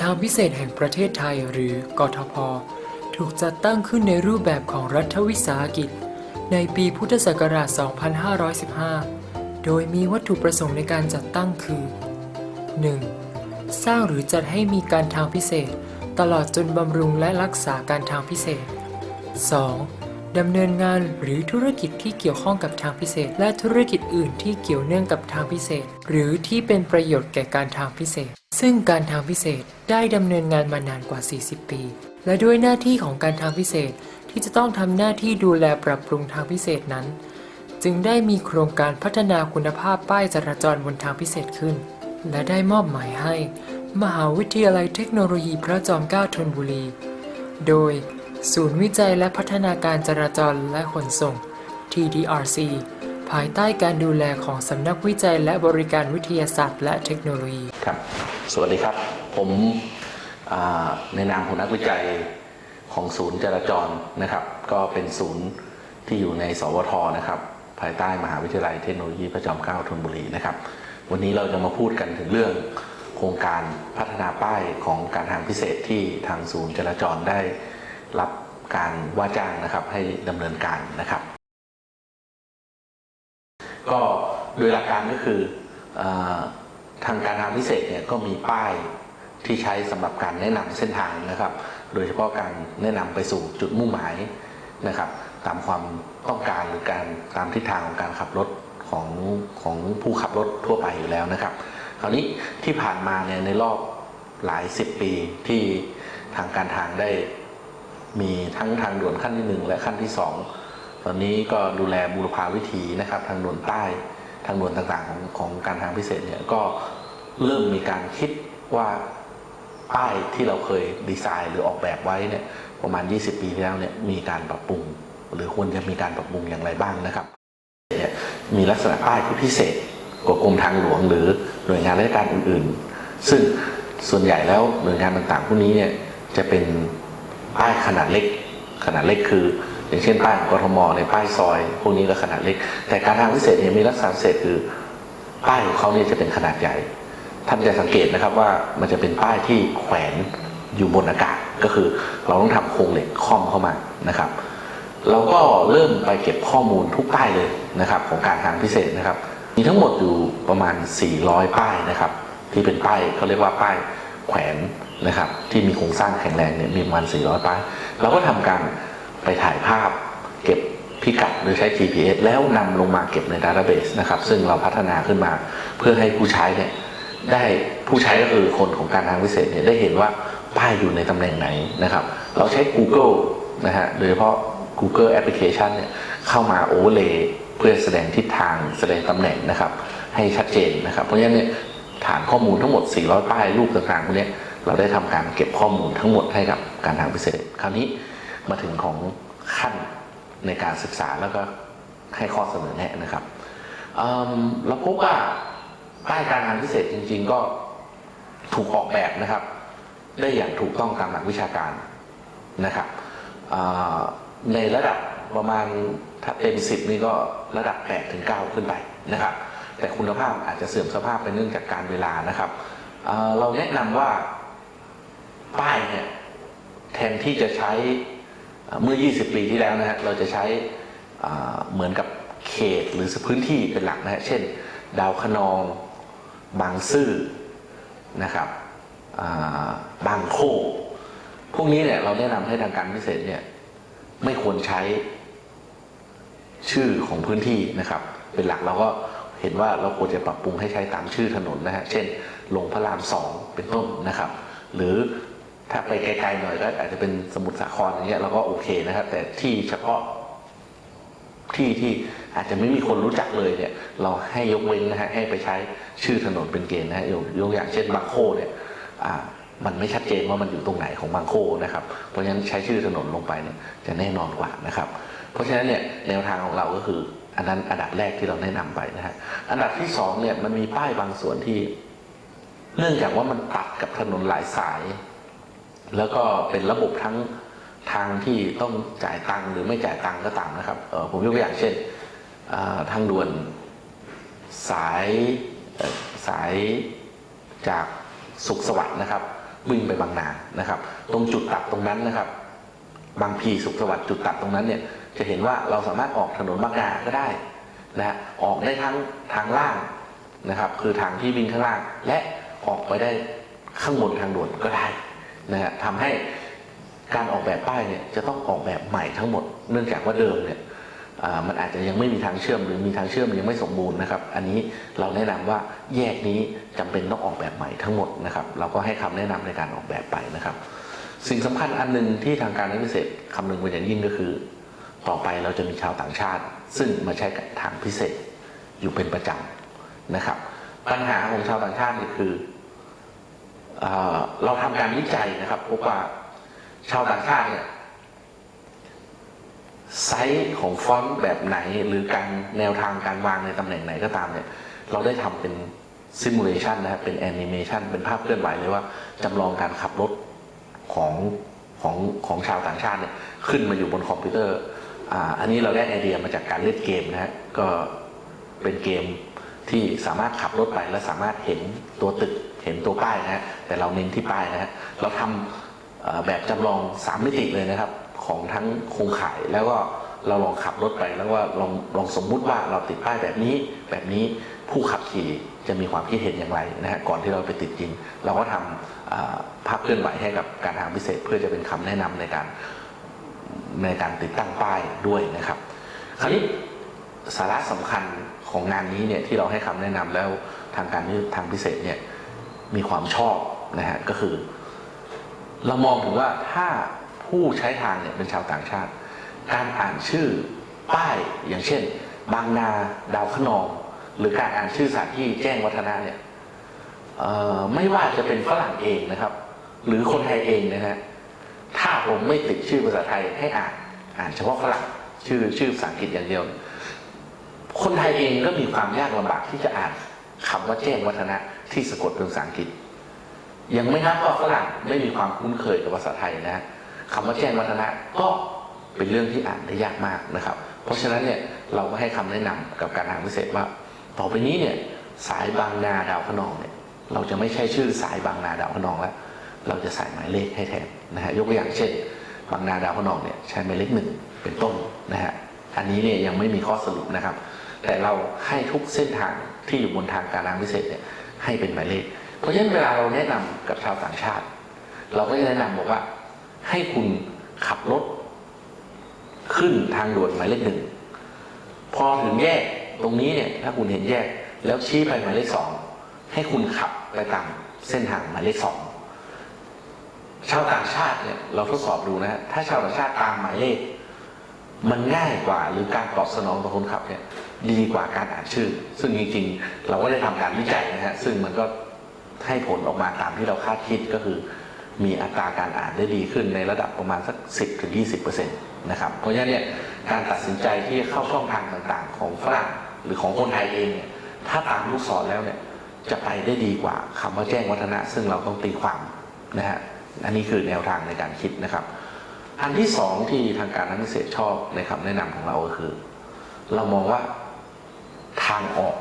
ทางพิเศษแห่งประเทศไทยหรือกทพ ถูกจัดตั้งขึ้นในรูปแบบของรัฐวิสาหกิจ ในปีพุทธศักราช 2515 โดยมีวัตถุประสงค์ในการจัดตั้งคือ 1. สร้างหรือจัดให้มีการทางพิเศษ ตลอดจนบำรุงและรักษาการทางพิเศษ 2. ดำเนินงานหรือธุรกิจที่เกี่ยวข้องกับทางพิเศษ และธุรกิจอื่นที่เกี่ยวเนื่องกับทางพิเศษ หรือที่เป็นประโยชน์แก่การทางพิเศษ ซึ่งการทางพิเศษได้ดำเนินงานมานานกว่า 40 ปี และด้วยหน้าที่ของการทางพิเศษที่จะต้องทำหน้าที่ดูแลปรับปรุงทางพิเศษนั้น จึงได้มีโครงการพัฒนาคุณภาพป้ายจราจรบนทางพิเศษขึ้น และได้มอบหมายให้ มหาวิทยาลัยเทคโนโลยีพระจอมเกล้าธนบุรี โดย ศูนย์วิจัยและพัฒนาการจราจรและขนส่ง TDRC ภายใต้การดูแลของสำนักวิจัยและบริการวิทยาศาสตร์ และเทคโนโลยีครับ สวัสดีครับ ผมในนามของนักวิจัยของศูนย์จราจรนะครับ ก็เป็นศูนย์ที่อยู่ในสวทนะครับ ภายใต้มหาวิทยาลัยเทคโนโลยีพระจอมเกล้าธนบุรีนะครับ วันนี้เราจะมาพูดกันถึงเรื่องโครงการพัฒนาป้ายของการทางพิเศษที่ทางศูนย์จราจรได้ รับการว่าจ้างนะครับให้ดำเนินการนะครับ ก็โดยหลักการก็คืออทางการทางพิเศษเนี่ยก็มีป้ายที่ใช้สำหรับการแนะนำเส้นทางนะครับ โดยเฉพาะการแนะนำไปสู่จุดมุ่งหมายนะครับ ตามความต้องการหรือการตามทิศทางของการขับรถของของผู้ขับรถทั่วไปอยู่แล้วนะครับ คราวนี้ที่ผ่านมาเนี่ยในรอบหลายสิบปีที่ทางการทางได้ มีทั้งทางด่วนขั้นที่หนึ่งและขั้นที่สองตอนนี้ก็ดูแลบูรพาวิถีนะครับ ทางด่วนใต้ทางด่วนต่างๆของของการทางพิเศษเนี่ยก็เริ่มมีการคิดว่าป้ายที่เราเคยดีไซน์หรือออกแบบไว้เนี่ยประมาณ 20 ปีที่แล้วเนี่ยมีการปรับปรุง หรือควรจะมีการปรับปรุงอย่างไรบ้างนะครับเนี่ยมีลักษณะป้ายที่พิเศษกว่ากรมทางหลวง หรือหน่วยงานราชการอื่น ๆ ซึ่งส่วนใหญ่แล้วหน่วยงานต่างๆพวกนี้เนี่ยจะเป็น ป้ายขนาดเล็ก ขนาดเล็กคือ อย่างเช่นป้ายของกทมในป้ายซอย พวกนี้ก็ขนาดเล็ก แต่การทางพิเศษเนี่ยมีลักษณะพิเศษคือป้ายของเขาเนี่ยจะเป็นขนาดใหญ่ ท่านจะสังเกตนะครับว่ามันจะเป็นป้ายที่แขวนอยู่บนอากาศก็คือเราต้องทำโครงเหล็กค่อมเข้ามานะครับเราก็เริ่มไปเก็บข้อมูลทุกป้ายเลยนะครับ ของการทางพิเศษนะครับ มีทั้งหมดอยู่ประมาณ 400 ป้ายนะครับ ที่เป็นป้ายเขาเรียกว่าป้ายแขวน นะครับที่มีโครงสร้างแข็งแรงเนี่ยมีประมาณ 400 ป้ายเราก็ทำการไปถ่ายภาพเก็บพิกัดโดยใช้ GPS แล้วนำลงมาเก็บในดัตเตอร์เบสนะครับซึ่งเราพัฒนาขึ้นมาเพื่อให้ผู้ใช้เนี่ยได้ผู้ใช้ก็คือคนของการทางพิเศษเนี่ยได้เห็นว่าป้ายอยู่ในตำแหน่งไหนนะครับ เราใช้ Google นะฮะโดยเฉพาะ Google Application เนี่ยเข้ามาโอเวอร์เลย์เพื่อแสดงทิศทางแสดงตำแหน่งนะครับ ให้ชัดเจนนะครับ เพราะฉะนั้นเนี่ยฐานข้อมูลทั้งหมด 400 ป้ายรูปต่างๆพวกเนี้ย เราได้ทำการเก็บข้อมูลทั้งหมดให้กับการทางพิเศษ คราวนี้มาถึงของขั้นในการศึกษาแล้วก็ให้ข้อเสนอแนะนะครับเเราพบว่าป้ายการทางพิเศษจริง ๆ ก็ถูกออกแบบนะครับ ได้อย่างถูกต้องตามหลักวิชาการนะครับในระดับประมาณถ้าเต็มสิบนี่ก็ระดับ8ถึง9ขึ้นไปนะครับ แต่คุณภาพอาจจะเสื่อมสภาพไปเนื่องจากการเวลานะครับเเราแนะนำว่า ป้ายเนี่ยแทนที่จะใช้เมื่อ 20 ปีที่แล้วนะฮะเราจะใช้เหมือนกับเขตหรือพื้นที่เป็นหลักนะฮะเช่น ดาวคะนอง บางซื่อนะครับบางโคกพวกนี้เนี่ยเราแนะนำให้ทางการพิเศษเนี่ยไม่ควรใช้ชื่อของพื้นที่นะครับ เป็นหลักเราก็เห็นว่าเราควรจะปรับปรุงให้ใช้ตามชื่อถนนนะฮะเช่นลงพระรามสองเป็นต้นนะครับ หรือ ถ้าไปไกลๆหน่อยก็อาจจะเป็นสมุทรสาครอย่างเงี้ยเราก็โอเคนะครับ แต่ที่เฉพาะที่ที่อาจจะไม่มีคนรู้จักเลยเนี่ย เราให้ยกเว้นนะฮะให้ไปใช้ชื่อถนนเป็นเกณฑ์นะฮะยกยกอย่างเช่นบางโคเนี่ยอ่ามันไม่ชัดเจนว่ามันอยู่ตรงไหนของบางโคนะครับ เพราะฉะนั้นใช้ชื่อถนนลงไปเนี่ยจะแน่นอนกว่านะครับ เพราะฉะนั้นเนี่ยแนวทางของเราก็คือ อันนั้นอันดับแรกที่เราแนะนำไปนะฮะอันดับที่สองเนี่ยมันมีป้ายบางส่วนที่ เนื่องจากว่ามันตัดกับถนนหลายสาย แล้วก็เป็นระบบทั้งทางที่ต้องจ่ายตังค์หรือไม่จ่ายตังค์ก็ตามนะครับผมยกตัวอย่างเช่นทางด่วนสายสายจากสุขสวัสดิ์นะครับ วิ่งไปบางนานะครับ ตรงจุดตัดตรงนั้นนะครับ บางพีสุขสวัสดิ์จุดตัดตรงนั้นเนี่ยจะเห็นว่าเราสามารถออกถนนบางนาก็ได้นะฮะออกได้ทั้งทางล่างนะครับ คือทางที่วิ่งข้างล่าง และออกไปได้ข้างบนทางด่วนก็ได้ นะฮะทำให้การออกแบบป้ายเนี่ยจะต้องออกแบบใหม่ทั้งหมด เนื่องจากว่าเดิมเนี่ยมันอาจจะยังไม่มีทางเชื่อมหรือมีทางเชื่อมยังไม่สมบูรณ์นะครับ อันนี้เราแนะนำว่าแยกนี้จำเป็นต้องออกแบบใหม่ทั้งหมดนะครับ เราก็ให้คำแนะนำในการออกแบบไปนะครับ สิ่งสำคัญอันหนึ่งที่ทางการนักพิเศษคำนึงเป็นอย่างยิ่งก็คือ ต่อไปเราจะมีชาวต่างชาติ ซึ่งมาใช้กับทางพิเศษอยู่เป็นประจำนะครับ ปัญหาของชาวต่างชาติคือ เเราทำการวิจัยนะครับพบว่าชาวต่างชาติเนี่ยไซส์ของฟอนต์แบบไหนหรือการแนวทางการวางในตำแหน่งไหนก็ตามเนี่ยเราได้ทำเป็นซิมูเลชันนะครับเป็นแอนิเมชันเป็นภาพเคลื่อนไหวเลยว่าจำลองการขับรถของของของชาวต่างชาติเนี่ยขึ้นมาอยู่บนคอมพิวเตอร์ อ่า อันนี้เราได้ไอเดียมาจากการเล่นเกมนะฮะก็เป็นเกม ที่สามารถขับรถไปและสามารถเห็นตัวตึกเห็นตัวป้ายนะฮะแต่เราเน้นที่ป้ายนะฮะเราทำเอ่อแบบจำลองสามมิติเลยนะครับ ของทั้งโครงข่ายแล้วก็เราลองขับรถไปแล้วว่าลองลองสมมุติว่าเราติดป้ายแบบนี้ แบบนี้ผู้ขับขี่จะมีความคิดเห็นอย่างไรนะฮะก่อนที่เราไปติดจริง เราก็ทำภาพเคลื่อนไหวให้กับการทางพิเศษ เพื่อจะเป็นคำแนะนำในการในการติดตั้งป้ายด้วยนะครับ คราวนี้สาระสำคัญ ของงานนี้เนี่ยที่เราให้คำแนะนำแล้วทางการทางพิเศษเนี่ยมีความชอบนะฮะก็คือ เรามองถึงว่าถ้าผู้ใช้ทางเนี่ยเป็นชาวต่างชาติ การอ่านชื่อป้ายอย่างเช่น บางนาดาวขนอง หรือการอ่านชื่อสถานที่แจ้งวัฒนะเนี่ยไม่ว่าจะเป็นฝรั่งเองนะครับ หรือคนไทยเองนะฮะถ้าผมไม่ติดชื่อภาษาไทยให้อ่านอ่านเฉพาะฝรั่งชื่อชื่อภาษาอังกฤษอย่างเดียว คนไทยเองก็มีความยากลำบากที่จะอ่านคำว่าแจ้งวัฒนะที่สะกดเป็นภาษาอังกฤษ ยังไม่นับว่าฝรั่งไม่มีความคุ้นเคยกับภาษาไทยนะคำว่าแจ้งวัฒนะก็เป็นเรื่องที่อ่านได้ยากมากนะครับ เพราะฉะนั้นเนี่ยเราก็ให้คำแนะนำกับการทางพิเศษว่า ต่อไปนี้เนี่ยสายบางนาดาวพนองเนี่ยเราจะไม่ใช่ชื่อสายบางนาดาวพนองแล้ว เราจะใส่หมายเลขให้แทนนะฮะยกตัวอย่างเช่น บางนาดาวพนองเนี่ยใช้หมายเลขหนึ่งเป็นต้นนะฮะอันนี้เนี่ยยังไม่มีข้อสรุปนะครับ แต่เราให้ทุกเส้นทางที่อยู่บนทางการทางพิเศษเนี่ยให้เป็นหมายเลข เพราะฉะนั้นเวลาเราแนะนำกับชาวต่างชาติ เราก็จะแนะนำบอกว่า ให้คุณขับรถ ขึ้นทางด่วนหมายเลขหนึ่งพอถึงแยกตรงนี้เนี่ย ถ้าคุณเห็นแยก แล้วชี้ไปหมายเลขสองให้คุณขับไปตามเส้นทางหมายเลขสองชาวต่างชาติเนี่ยเราทดสอบดูนะฮะถ้าชาวต่างชาติตามหมายเลข มันง่ายกว่าหรือการตอบสนองต่อคนขับเนี่ยดีกว่าการอ่านชื่อ ซึ่งจริงๆ เราก็ได้ทำการวิจัยนะฮะซึ่งมันก็ให้ผลออกมาตามที่เราคาดคิดก็คือ มีอัตราการอ่านได้ดีขึ้นในระดับประมาณสัก 10ถึง20%นะครับเพราะฉะนั้นเนี่ยการตัดสินใจที่เข้าช่องทางต่างๆ ของฝรั่งหรือของคนไทยเองเนี่ยถ้าตามลูกศรแล้วเนี่ยจะไปได้ดีกว่าคำว่าแจ้งวัฒนะ ซึ่งเราต้องตีความนะฮะอันนี้คือแนวทางในการคิดนะครับ อันที่สองที่ทางการนักพิเศษชอบในคำแนะนำของเราก็คือ เรามองว่าทางออก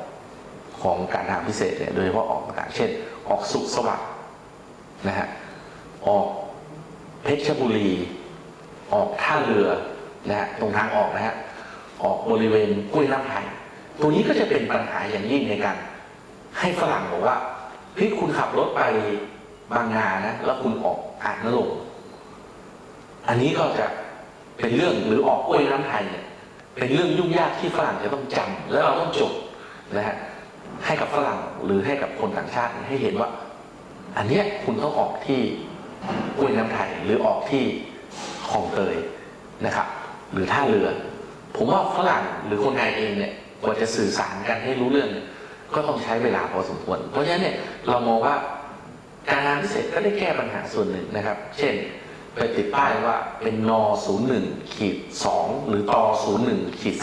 ของการทางพิเศษเนี่ยโดยเฉพาะออกต่างเช่น ออกสุขสวัสดิ์นะฮะออกเพชรบุรี ออกท่าเรือนะฮะตรงทางออกนะฮะออกบริเวณกุ้ยน้ำไทยตัวนี้ก็จะเป็นปัญหาอย่างยิ่งในการให้ฝรั่งบอกว่าเฮ้ยคุณขับรถไปบางนานะแล้วคุณออกอ่านนรง อันนี้ก็จะเป็นเรื่องหรือออกกล้วยน้ำไทยเนี่ยเป็นเรื่องยุ่งยากที่ฝรั่งจะต้องจำแล้วเราต้องจดนะฮะให้กับฝรั่งหรือให้กับคนต่างชาติให้เห็นว่า อันเนี้ยคุณต้องออกที่กล้วยน้ำไทยหรือออกที่คลองเตยนะครับ หรือท่าเรือ ผมว่าฝรั่งหรือคนไทยเองเนี่ยกว่าจะสื่อสารกันให้รู้เรื่อง ก็ต้องใช้เวลาพอสมควร เพราะฉะนั้นเนี่ยเรามองว่าการงานพิเศษก็ได้แก้ปัญหาส่วนหนึ่งนะครับ เช่น ไปติดป้ายว่าเป็นน01ขีด2หรือต01ขีด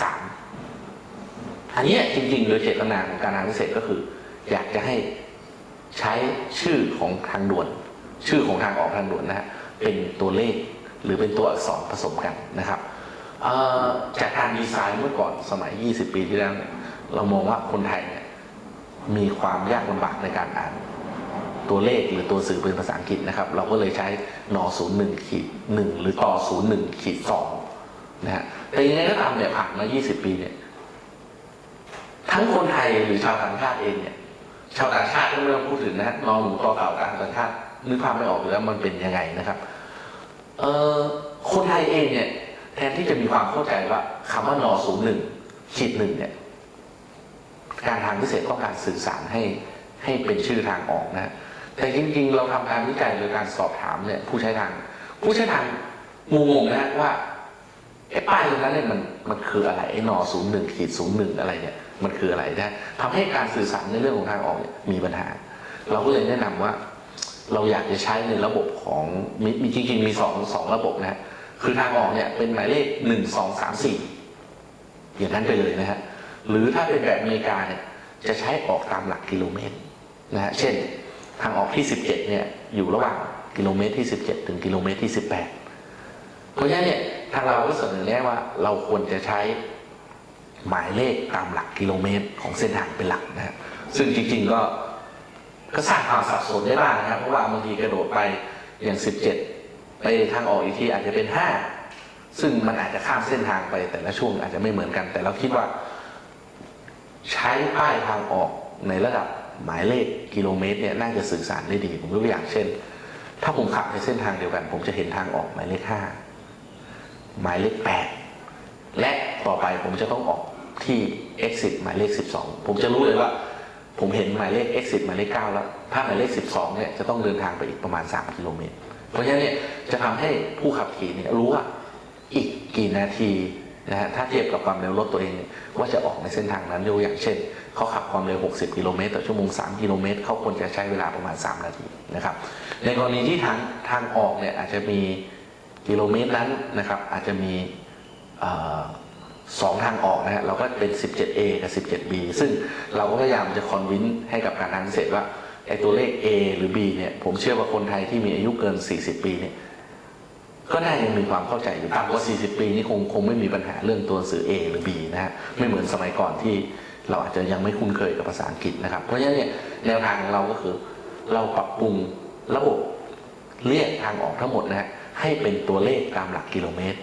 3อันนี้จริงๆโดยเจตนาของการงานพิเศษก็คือ อยากจะให้ใช้ชื่อของทางด่วน ชื่อของทางออกทางด่วนนะฮะเป็นตัวเลขหรือเป็นตัวอักษรผสมกันนะครับจากการดีไซน์เมื่อก่อนสมัย 20 ปีที่แล้วเนี่ยเรามองว่าคนไทยเนี่ยมีความยากลำบากในการอ่าน ตัวเลขหรือตัวสื่อเป็นภาษาอังกฤษนะครับ เราก็เลยใช้นศูนย์หนึ่งขีดหนึ่งหรือต่อศูนย์หนึ่งขีดสองนะฮะแต่ยังไงก็ตามเนี่ยผ่านมา 20 ปีเนี่ยทั้งคนไทยหรือชาวต่างชาติเองเนี่ย ชาวต่างชาติก็ไม่ต้องพูดถึงนะฮะนอนหนูต่อเก่าต่างชาตินึกภาพไม่ออกอยู่แล้วมันเป็นยังไงนะครับเอ่อคนไทยเองเนี่ย แทนที่จะมีความเข้าใจว่าคำว่านอศูนย์หนึ่งขีดหนึ่งเนี่ยการทางพิเศษต้องการสื่อสารให้ให้เป็นชื่อทางออกนะฮะ แต่จริงๆ เราทำการวิจัยโดยการสอบถามเนี่ยผู้ใช้ทาง ผู้ใช้ทางงงๆนะว่าไอ้ป้ายตรงนั้นเนี่ยมันมันคืออะไรไอ้นอศูนย์หนึ่งขีดศูนย์หนึ่งอะไรเนี่ยมันคืออะไรนะทำให้การสื่อสารในเรื่องของทางออกเนี่ยมีปัญหา เราก็เลยแนะนำว่า เราอยากจะใช้ในระบบของมีมีจริงๆมีสองสองระบบนะฮะคือทางออกเนี่ยเป็นหมายเลขหนึ่งสองสามสี่อย่างนั้นไปเลยนะฮะหรือถ้าเป็นแบบอเมริกาเนี่ยจะใช้ออกตามหลักกิโลเมตรนะฮะเช่น ทางออกที่ 17เนี่ยอยู่ระหว่างกิโลเมตรที่ 17 ถึงกิโลเมตรที่ 18 เพราะฉะนั้นเนี่ยทางเราก็เสนอแนะว่าเราควรจะใช้หมายเลขตามหลักกิโลเมตรของเส้นทางเป็นหลักนะซึ่งจริงๆก็ก็สร้างความสับสนได้บ้างนะครับเพราะว่าบางทีกระโดดไปอย่าง 17 ไปทางออกอีกทีอาจจะเป็น 5 ซึ่งมันอาจจะข้ามเส้นทางไปแต่ละช่วงอาจจะไม่เหมือนกัน แต่เราคิดว่า ใช้ป้ายทางออกในระดับ หมายเลขกิโลเมตรเนี่ยน่าจะสื่อสารได้ดี ผมยกตัวอย่างเช่น ถ้าผมขับในเส้นทางเดียวกัน ผมจะเห็นทางออกหมายเลข5หมายเลข8และต่อไปผมจะต้องออกที่ exit หมายเลข 12 ผมจะรู้เลยว่า ผมเห็นหมายเลข exit หมายเลข 9 แล้ว ถ้าหมายเลข 12 เนี่ยจะต้องเดินทางไปอีกประมาณ 3 กิโลเมตร เพราะฉะนั้นเนี่ยจะทำให้ผู้ขับขี่เนี่ยรู้ว่าอีกกี่นาที นะฮะถ้าเทียบกับความเร็วรถตัวเอง ว่าจะออกในเส้นทางนั้นยกอย่างเช่นเขาขับความเร็ว 60 กิโลเมตรต่อชั่วโมง 3 กิโลเมตรเขาควรจะใช้เวลาประมาณ 3 นาทีนะครับ ในกรณีที่ทางทางออกเนี่ยอาจจะมีกิโลเมตรนั้นนะครับอาจจะมีสองทางออกนะฮะเราก็เป็น 17A กับ 17B ซึ่งเราก็พยายามจะคอนวินให้กับการทางพิเศษว่าไอ้ตัวเลข A หรือ B เนี่ยผมเชื่อว่าคนไทยที่มีอายุเกิน 40 ปีเนี่ย ก็น่ายังมีความเข้าใจอยู่ต่ำกว่า 40 ปีนี่คงคงไม่มีปัญหาเรื่องตัวหนังสือ A หรือ B นะฮะไม่เหมือนสมัยก่อนที่เราอาจจะยังไม่คุ้นเคยกับภาษาอังกฤษนะครับ เพราะฉะนั้นเนี่ยแนวทางของเราก็คือ เราปรับปรุงระบบเรียกทางออกทั้งหมดนะฮะให้เป็นตัวเลขตามหลักกิโลเมตร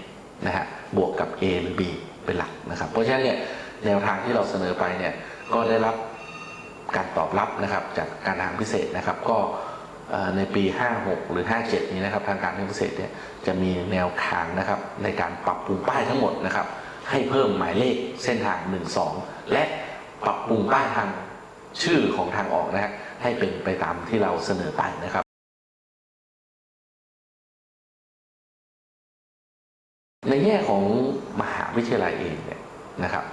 นะฮะบวกกับ A หรือ B เป็นหลักนะครับ เพราะฉะนั้นเนี่ยแนวทางที่เราเสนอไปเนี่ยก็ได้รับการตอบรับนะครับจากการทางพิเศษนะครับก็เอ่อ ในปี 56 หรือ 57 นี้นะครับทางการทางพิเศษเนี่ยจะมีแนวทางนะครับในการปรับปรุงป้ายทั้งหมดนะครับให้เพิ่มหมายเลขเส้นทาง 1 2 และปรับปรุงป้ายทางชื่อของทางออกนะฮะให้เป็นไปตามที่เราเสนอไปนะครับ ในแง่ของมหาวิทยาลัยเองเนี่ยนะครับ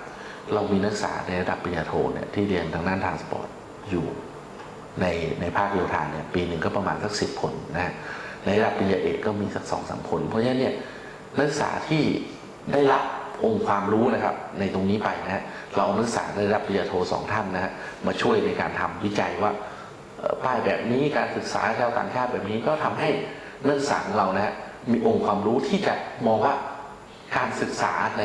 เรามีนักศึกษาในระดับปริญญาโทเนี่ยที่เรียนทางด้านทางสปอร์ตอยู่ ในในภาคโยธาเนี่ยปีหนึ่งก็ประมาณสักสิบคนนะฮะในระดับปริญญาเอกก็มีสักสองสามคนเพราะฉะนั้นเนี่ยนักศึกษาที่ได้รับองค์ความรู้นะครับในตรงนี้ไปนะฮะเราเอานักศึกษาในระดับปริญญาโทสองท่านนะฮะมาช่วยในการทำวิจัยว่าป้ายแบบนี้การศึกษาชาวต่างชาติแบบนี้ก็ทำให้นักศึกษาเรานะฮะมีองค์ความรู้ที่จะมองว่าการศึกษาใน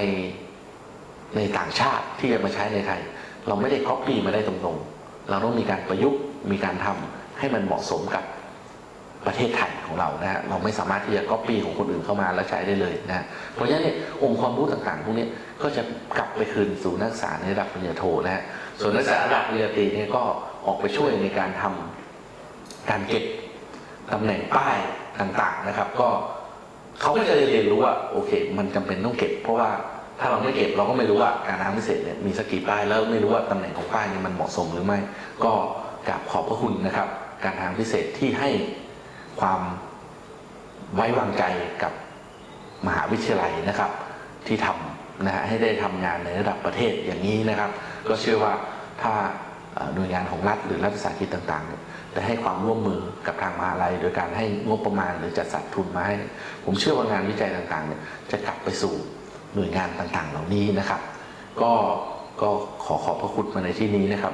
ในต่างชาติที่จะมาใช้ในไทย เราไม่ได้ก๊อปปี้มาได้ตรงๆ เราต้องมีการประยุกต์ มีการทำให้มันเหมาะสมกับประเทศไทยของเรานะฮะเราไม่สามารถที่จะก๊อปปี้ของคนอื่นเข้ามาแล้วใช้ได้เลยนะเพราะฉะนั้นเนี่ยองค์ความรู้ต่างๆพวกนี้ก็จะกลับไปคืนสู่นักศึกษาในระดับปริญญาโทนะฮะส่วนนักศึกษาระดับปริญญาตรีเนี่ยก็ออกไปช่วยในการทำการเก็บตำแหน่งป้ายต่างๆนะครับ ก็เขาก็จะเรียนรู้ว่าโอเค มันจำเป็นต้องเก็บ เพราะว่าถ้าเราไม่เก็บเราก็ไม่รู้ว่าการทางพิเศษเนี่ยมีสกกี่ป้ายแล้วไม่รู้ว่าตำแหน่งของป้ายเนี่ยมันเหมาะสมหรือไม่ ก็ กราบขอบพระคุณนะครับ การทางพิเศษที่ให้ความไว้วางใจกับมหาวิทยาลัยนะครับ ที่ทำนะฮะให้ได้ทำงานในระดับประเทศอย่างนี้นะครับ ก็เชื่อว่าถ้าหน่วยงานของรัฐหรือรัฐวิสาหกิจต่างๆเนี่ยได้ให้ความร่วมมือกับทางมหาลัย โดยการให้งบประมาณหรือจัดสรรทุนมาให้ ผมเชื่อว่างานวิจัยต่างๆเนี่ยจะกลับไปสู่หน่วยงานต่างๆ เหล่านี้นะครับ ก็ก็ขอขอบพระคุณมาในที่นี้นะครับ